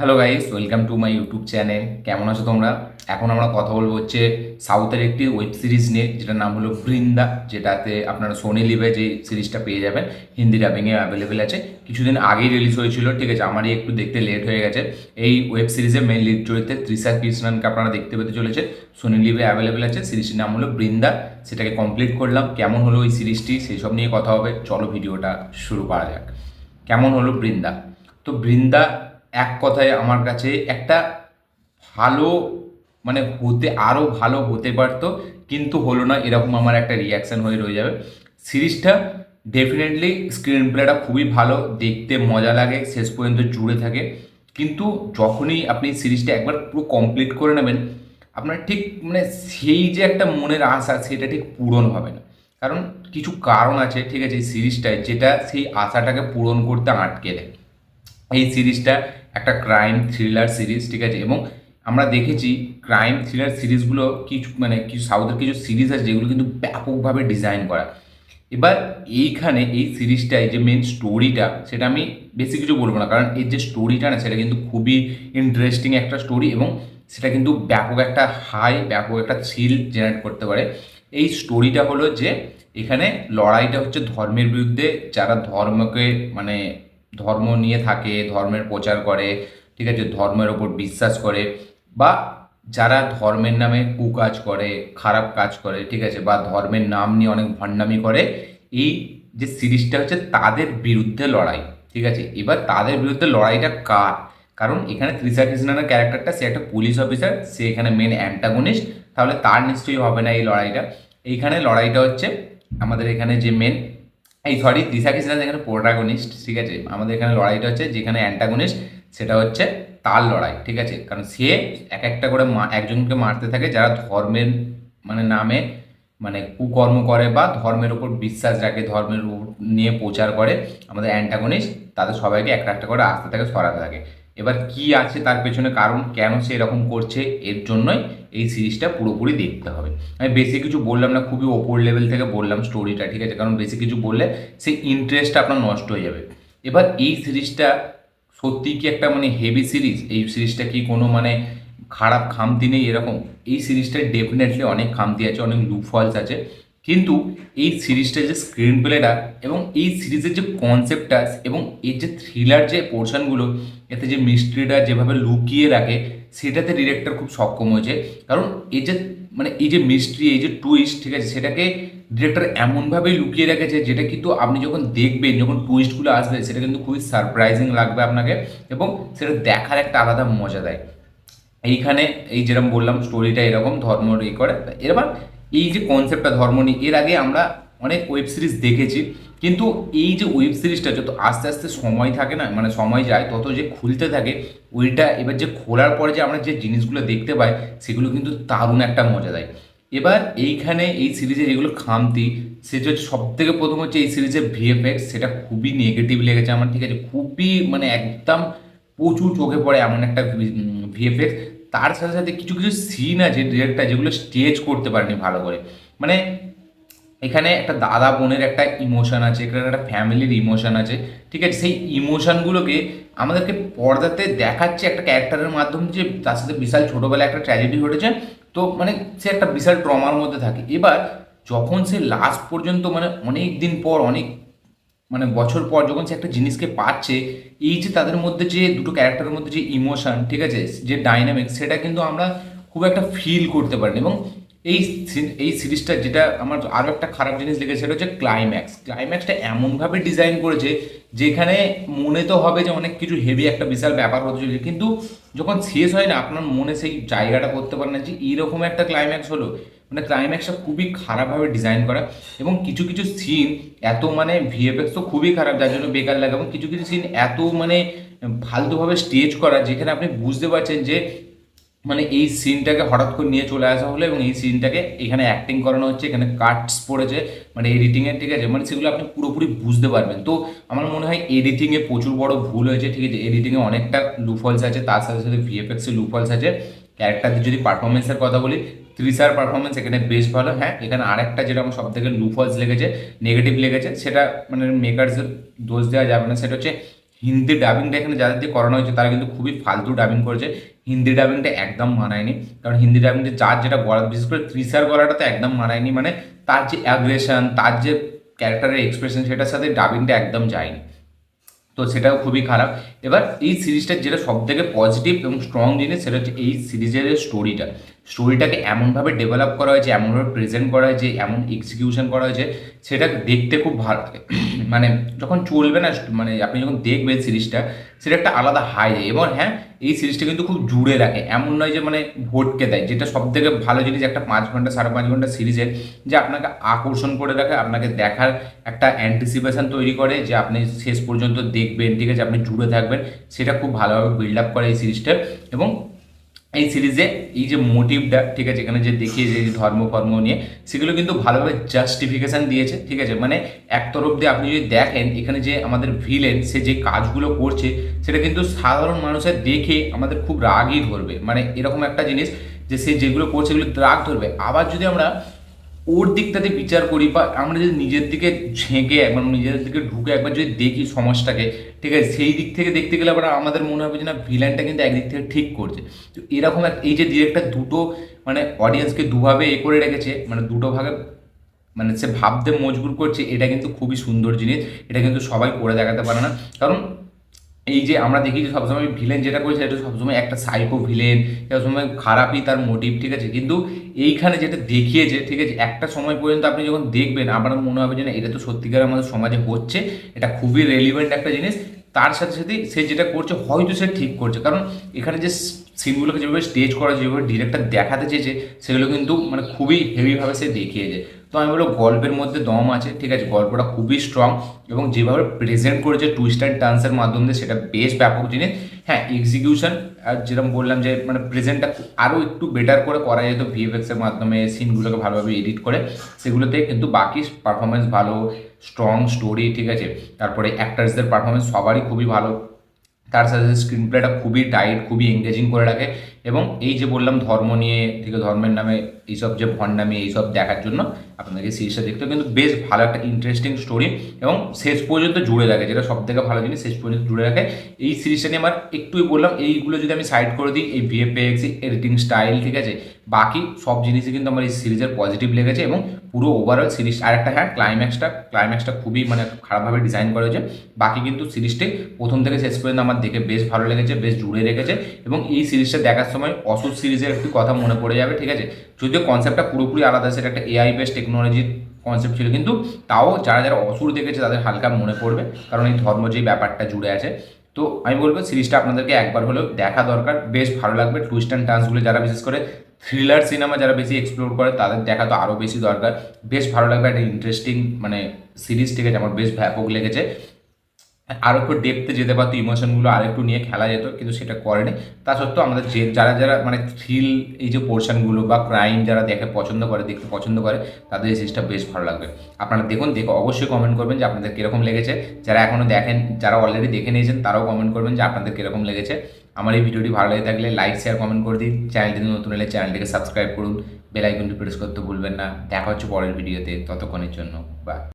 Hello guys welcome to my YouTube channel কেমন আছো তোমরা? এখন আমরা কথা বলব হচ্ছে সাউথের একটি ওয়েব সিরিজ নিয়ে, যেটার নাম হলো বৃন্দা, যেটাতে আপনারা সোনি লিভে যে সিরিজটা পেয়ে যাবেন, হিন্দি ডাবিংয়ে অ্যাভেলেবেল আছে। কিছুদিন আগেই রিলিজ হয়েছিল, ঠিক আছে? আমারই একটু দেখতে লেট হয়ে গেছে। এই ওয়েব সিরিজের মেন লিড চরিত্রে ত্রিশা কৃষ্ণনকে আপনারা দেখতে পেতে চলেছে সোনি লিভে অ্যাভেলেবেল আছে। সিরিজটির নাম হলো বৃন্দা। সেটাকে কমপ্লিট করলাম। কেমন হলো ওই সিরিজটি সেই সব নিয়ে কথা হবে। চলো ভিডিওটা শুরু করা যাক। কেমন হলো বৃন্দা? তো বৃন্দা এক কথায় আমার কাছে একটা ভালো মানে হতে আরও ভালো হতে পারতো, কিন্তু হলো না, এরকম আমার একটা রিয়াকশান হয়ে রয়ে যাবে। সিরিজটা ডেফিনেটলি স্ক্রিন প্লেটা খুবই ভালো, দেখতে মজা লাগে, শেষ পর্যন্ত জুড়ে থাকে। কিন্তু যখনই আপনি সিরিজটা একবার পুরো কমপ্লিট করে নেবেন, আপনার ঠিক মানে সেই যে একটা মনের আশা, সেটা ঠিক পূরণ হবে না। কারণ কিছু কারণ আছে, ঠিক আছে সিরিজটায়, যেটা সেই আশাটাকে পূরণ করতে আটকে দেয়। এই সিরিজটা একটা ক্রাইম থ্রিলার সিরিজ ঠিক আছে? এবং আমরা দেখেছি ক্রাইম থ্রিলার সিরিজগুলো কিছু মানে কিছু সাউথের কিছু সিরিজ আছে যেগুলো কিন্তু ব্যাপকভাবে ডিজাইন করা। এবার এইখানে এই সিরিজটায় যে মেন স্টোরিটা সেটা আমি বেশি কিছু বলব না, কারণ এর যে স্টোরিটা না, সেটা কিন্তু খুবই ইন্টারেস্টিং একটা স্টোরি এবং সেটা কিন্তু ব্যাপক একটা হাই ব্যাপক একটা থ্রিল জেনারেট করতে পারে। এই স্টোরিটা হলো যে এখানে লড়াইটা হচ্ছে ধর্মের বিরুদ্ধে, যারা ধর্মকে মানে ধর্ম নিয়ে থাকে, ধর্মের প্রচার করে, ঠিক আছে? ধর্মের ওপর বিশ্বাস করে বা যারা ধর্মের নামে কুকাজ করে, খারাপ কাজ করে, ঠিক আছে? বা ধর্মের নাম নিয়ে অনেক ভণ্ডামি করে, এই যে সিরিজটা হচ্ছে তাদের বিরুদ্ধে লড়াই, ঠিক আছে? এবার তাদের বিরুদ্ধে লড়াইটা কার? কারণ এখানে ত্রিশা কৃষ্ণনের ক্যারেক্টারটা, সে একটা পুলিশ অফিসার, সে এখানে মেন অ্যান্টাগনিস্ট তাহলে তার নিশ্চয়ই হবে না এই লড়াইটা। এইখানে লড়াইটা হচ্ছে, আমাদের এখানে যে মেন এই সরি দিশা কৃষ্ণন যেখানে প্রোটাগনিস্ট ঠিক আছে? আমাদের এখানে লড়াইটা হচ্ছে যেখানে অ্যান্টাগনিস্ট সেটা হচ্ছে তার লড়াই, ঠিক আছে? কারণ সে এক একটা করে একজনকে মারতে থাকে যারা ধর্মের মানে নামে মানে কুকর্ম করে বা ধর্মের উপর বিশ্বাস রাখে, ধর্মের নিয়ে প্রচার করে, আমাদের অ্যান্টাগনিস্ট তাদের সবাইকে একটা একটা করে আসতে থাকে সরাতে থাকে। এবার কি আছে তার পেছনে কারণ, কেন সে এরকম করছে, এর জন্যই এই সিরিজটা পুরোপুরি দেখতে হবে। আমি বেশি কিছু বললাম না, খুবই ওপর লেভেল থেকে বললাম স্টোরিটা ঠিক আছে? কারণ বেশি কিছু বললে সেই ইন্টারেস্টটা আপনার নষ্ট হয়ে যাবে। এবার এই সিরিজটা সত্যি কি একটা মানে হেভি সিরিজ এই সিরিজটা কি কোনো মানে খারাপ খামতি নেই এরকম? এই সিরিজটায় ডেফিনেটলি অনেক খামতি আছে, অনেক লুফলস আছে। কিন্তু এই সিরিজটার যে স্ক্রিন প্লেটা এবং এই সিরিজের যে কনসেপ্টটা এবং এর যে থ্রিলার যে পোর্শনগুলো এতে যে মিস্ট্রিটা যেভাবে লুকিয়ে রাখে, সেটাতে ডিরেক্টর খুব সক্ষম হয়েছে। কারণ এই যে মানে এই যে মিস্ট্রি এই যে টুইস্ট ঠিক আছে, সেটাকে ডিরেক্টর এমনভাবেই লুকিয়ে রেখেছে যেটা কিন্তু আপনি যখন দেখবেন, যখন টুইস্টগুলো আসবে, সেটা কিন্তু খুবই সারপ্রাইজিং লাগবে আপনাকে এবং সেটা দেখার একটা আলাদা মজা দেয়। এইখানে এই যেরকম বললাম স্টোরিটা এরকম ধর্ম ই করে এবার এই যে কনসেপ্টটা ধর্ম নিয়ে, এর আগে আমরা অনেক ওয়েব সিরিজ দেখেছি, কিন্তু এই যে ওয়েব সিরিজটা যত আস্তে আস্তে সময় থাকে না মানে সময় যায়, তত যে খুলতে থাকে, ওইটা এবার যে খোলার পরে যে আমরা যে জিনিসগুলো দেখতে পাই, সেগুলো কিন্তু দারুণ একটা মজা দেয়। এবার এইখানে এই সিরিজে যেগুলো খামতি, সেটা হচ্ছে সব থেকে প্রথম হচ্ছে এই সিরিজের ভিএফএক্স সেটা খুবই নেগেটিভ লেগেছে আমার, ঠিক আছে? খুবই মানে একদম প্রচুর চোখে পড়ে এমন একটা ভিএফএক্স তার সাথে সাথে কিছু কিছু সিন আছে ডিরেক্টর যেগুলো স্টেজ করতে পারেনি ভালো করে। মানে এখানে একটা দাদা বোনের একটা ইমোশন আছে, এখানে একটা ফ্যামিলির ইমোশন আছে, ঠিক আছে? সেই ইমোশনগুলোকে আমাদেরকে পর্দাতে দেখাচ্ছে একটা ক্যারেক্টারের মাধ্যমে যে তার সাথে বিশাল ছোটোবেলায় একটা ট্র্যাজেডি ঘটেছে, তো মানে সে একটা বিশাল ট্রমার মধ্যে থাকে। এবার যখন সে লাস্ট পর্যন্ত মানে অনেক দিন পর, অনেক মানে বছর পর যখন সে একটা জিনিসকে পাচ্ছে, এই যে তাদের মধ্যে যে দুটো ক্যারেক্টারের মধ্যে যে ইমোশন ঠিক আছে? যে ডাইনামিক সেটা কিন্তু আমরা খুব একটা ফিল করতে পারি এবং এই এই সিরিজটা যেটা আমার আরও একটা খারাপ জিনিস লেগেছে সেটা হচ্ছে ক্লাইম্যাক্স ক্লাইম্যাক্সটা এমনভাবে ডিজাইন করেছে, যেখানে মনে তো হবে যে অনেক কিছু হেভি একটা বিশাল ব্যাপার হতে চলেছে, কিন্তু যখন শেষ হয় না, আপনার মনে সেই জায়গাটা করতে পারে না যে এইরকম একটা ক্লাইম্যাক্স হলো। মানে ক্লাইম্যাক্সটা খুবই খারাপভাবে ডিজাইন করা এবং কিছু কিছু সিন এত মানে ভিএফএক্স তো খুবই খারাপ, যার জন্য বেকার লাগে। এবং কিছু কিছু সিন এত মানে ফালতুভাবে স্টেজ করা, যেখানে আপনি বুঝতে পারছেন যে মানে এই সিনটাকে হঠাৎ করে নিয়ে চলে আসা হলো এবং এই সিনটাকে এখানে অ্যাক্টিং করানো হচ্ছে, এখানে কাটস পড়েছে মানে এডিটিংয়ের ঠিক আছে মানে সেগুলো আপনি পুরোপুরি বুঝতে পারবেন। তো আমার মনে হয় এডিটিংয়ে প্রচুর বড় ভুল হয়েছে, ঠিক আছে? এডিটিংয়ে অনেকটা লুফলস আছে, তার সাথে সাথে ভিএফএক্সে লুফলস আছে। ক্যারেক্টারদের যদি পারফরমেন্সের কথা বলি ত্রিসার পারফরমেন্স এখানে বেশ ভালো। হ্যাঁ এখানে আরেকটা যেটা আমার সব থেকে লুফলস লেগেছে নেগেটিভ লেগেছে, সেটা মানে মেকার্সের দোষ দেওয়া যাবে না। সেটা হচ্ছে হিন্দি ডাবিংটা এখানে যাদের দিয়ে করানো হয়েছে, তারা কিন্তু খুবই ফালতু ডাবিং করেছে। হিন্দি ডাবিংটা একদম মানায়নি। কারণ হিন্দি ডাবিংটা যার যেটা গলা বিশেষ করে ত্রিশার গলাটা তো একদম মানায়নি মানে তার যে অ্যাগ্রেশন তার যে ক্যারেক্টারের এক্সপ্রেশন সেটার সাথে ডাবিংটা একদম যায়নি। তো সেটাও খুবই খারাপ। এবার এই সিরিজটার যেটা সব থেকে পজিটিভ এবং স্ট্রং জিনিস, সেটা হচ্ছে এই সিরিজের স্টোরিটা স্টোরিটাকে এমনভাবে ডেভেলপ করা হয়েছে, এমনভাবে প্রেজেন্ট করা হয়েছে, এমন এক্সিকিউশন করা হয়েছে সেটা দেখতে খুব ভালো লাগে। মানে যখন চলবে না মানে আপনি যখন দেখবেন সিরিজটা, সেটা একটা আলাদা হাই এবং হ্যাঁ এই সিরিজটা কিন্তু খুব জুড়ে রাখে। এমন নয় যে মানে ভোটকে দেয়। যেটা সব থেকে ভালো জিনিস একটা পাঁচ ঘণ্টা, সাড়ে পাঁচ ঘণ্টা সিরিজের যে আপনাকে আকর্ষণ করে রাখে, আপনাকে দেখার একটা অ্যান্টিসিপেশন তৈরি করে যে আপনি শেষ পর্যন্ত দেখবেন, ঠিক আছে, আপনি জুড়ে থাকবেন। সেটা খুব ভালোভাবে বিল্ড আপ করে এই সিরিজটা। এবং এই সিরিজে এই যে মোটিভটা, ঠিক আছে, এখানে যে দেখিয়েছে যে ধর্ম ফর্ম নিয়ে, সেগুলো কিন্তু ভালোভাবে জাস্টিফিকেশান দিয়েছে, ঠিক আছে? মানে এক তরফ দিয়ে আপনি যদি দেখেন, এখানে যে আমাদের ভিলেন সে যে কাজগুলো করছে, সেটা কিন্তু সাধারণ মানুষের দেখে আমাদের খুব রাগই ধরবে। মানে এরকম একটা জিনিস যে সে যেগুলো করছে সেগুলো রাগ ধরবে। আবার যদি আমরা ওর দিকটাতে বিচার করি বা আমরা যদি নিজের দিকে ঝেঁকে একবার নিজেদের দিকে ঢুকে একবার যদি দেখি সমাজটাকে, ঠিক আছে? সেই দিক থেকে দেখতে গেলে আবার আমাদের মনে হবে যে না ভিলেনটা কিন্তু একদিক থেকে ঠিক করছে। তো এরকম এক, এই যে ডিরেক্টর দুটো মানে অডিয়েন্সকে দুভাবে এ করে রেখেছে মানে দুটো ভাগে মানে সে ভাবতে মজবুর করছে, এটা কিন্তু খুবই সুন্দর জিনিস। এটা কিন্তু সবাই করে দেখাতে পারে না। কারণ এই যে আমরা দেখি যে সবসময় ভিলেন যেটা করেছে সেটা সবসময় একটা সাইকো ভিলেন সবসময় খারাপই তার মোটিভ ঠিক আছে? কিন্তু এইখানে যেটা দেখিয়েছে, ঠিক আছে, একটা সময় পর্যন্ত আপনি যখন দেখবেন, আমার মনে হবে যে না, এটা তো সত্যিকার আমাদের সমাজে হচ্ছে, এটা খুবই রেলিভেন্ট একটা জিনিস। তার সাথে সাথে সে যেটা করছে, হয়তো সে ঠিক করছে। কারণ এখানে যে সিনগুলোকে যেভাবে স্টেজ করা, যেভাবে ডিরেক্টর দেখাতে চেয়েছে, সেগুলো কিন্তু মানে খুবই হেভিভাবে সে দেখিয়েছে। তো আমি বলব গল্পের মধ্যে দম আছে, ঠিক আছে? গল্পটা খুবই স্ট্রং এবং যেভাবে প্রেজেন্ট করেছে টুইস্ট অ্যান্ড টান্সের মাধ্যমে সেটা বেশ ব্যাপক জিনিস। হ্যাঁ এক্সিকিউশন আর যেরকম বললাম যে মানে প্রেজেন্টটা আরও একটু বেটার করে করা যেত ভিএফএক্সের মাধ্যমে সিনগুলোকে ভালোভাবে এডিট করে। সেগুলোতে কিন্তু বাকি পারফরমেন্স ভালো স্ট্রং স্টোরি ঠিক আছে? তারপরে অ্যাক্টার্সদের পারফরমেন্স সবারই খুবই ভালো। তার সাথে স্ক্রিন প্লেটা খুবই টাইট খুবই এঙ্গেজিং করে রাখে। এবং এই যে বললাম ধর্ম নিয়ে আছে, ধর্মের নামে এইসব যে ভণ্ডামি, এইসব দেখার জন্য আপনাদেরকে সিরিজটা দেখতে কিন্তু বেশ ভালো একটা ইন্টারেস্টিং স্টোরি এবং শেষ পর্যন্ত জুড়ে রাখে। যেটা সব থেকে ভালো জিনিস, শেষ পর্যন্ত জুড়ে রাখে। এই সিরিজটা নিয়ে আমার একটুই বললাম, এইগুলো যদি আমি সাইড করে দিই, এই ভিএফএক্স এডিটিং স্টাইল ঠিক আছে, বাকি সব জিনিসই কিন্তু আমার এই সিরিজের পজিটিভ লেগেছে এবং পুরো ওভারঅল সিরিজ আর একটা হ্যাঁ ক্লাইম্যাক্সটা ক্লাইম্যাক্সটা খুবই মানে খারাপভাবে ডিজাইন করা হয়েছে। বাকি কিন্তু সিরিজটাই প্রথম থেকে শেষ পর্যন্ত আমার দেখে বেশ ভালো লেগেছে, বেশ জুড়ে রেখেছে এবং এই সিরিজটা দেখার সময় অসুর সিরিজের একটি কথা মনে পড়ে যাবে, ঠিক আছে? যদিও কনসেপ্টটা পুরোপুরি আলাদা, সেটা একটা এআই বেস টেকনোলজির কনসেপ্ট ছিল, কিন্তু তাও যারা যারা অসুর দেখেছে, তাদের হালকা মনে পড়বে, কারণ এই ধর্ম যে ব্যাপারটা জুড়ে আছে। তো আমি বলব, সিরিজটা আপনাদেরকে একবার হলেও দেখা দরকার, বেশ ভালো লাগবে। টুইস্ট অ্যান্ড টান্সগুলো যারা বিশেষ করে থ্রিলার সিনেমা যারা বেশি এক্সপ্লোর করে, তাদের দেখা তো আরও বেশি দরকার। বেশ ভালো লাগবে, একটা ইন্টারেস্টিং মানে সিরিজ ঠিক আছে? আমার বেশ ব্যাপক লেগেছে। আরও একটু ডেপতে যেতে পারতো ইমোশনগুলো আর একটু নিয়ে খেলা যেত, কিন্তু সেটা করেনি। তা সত্ত্বেও আমাদের যে, যারা যারা মানে থ্রিল এই যে পোর্শনগুলো বা ক্রাইম যারা দেখে পছন্দ করে, দেখতে পছন্দ করে, তাদের এই সিরিজটা বেশ ভালো লাগবে। আপনারা দেখুন, দেখে অবশ্যই কমেন্ট করবেন যে আপনাদের কীরকম লেগেছে। যারা এখনও দেখেন, যারা অলরেডি দেখে নিয়েছেন, তারাও কমেন্ট করবেন যে আপনাদের কীরকম লেগেছে। আমার এই ভিডিওটি ভালো লেগে থাকলে লাইক শেয়ার কমেন্ট করে দিন। চ্যানেলটি নতুন এলে চ্যানেলটিকে সাবস্ক্রাইব করুন। বেল আইকনটি প্রেস করতে ভুলবেন না। দেখা হচ্ছে পরের ভিডিওতে। ততক্ষণের জন্য বা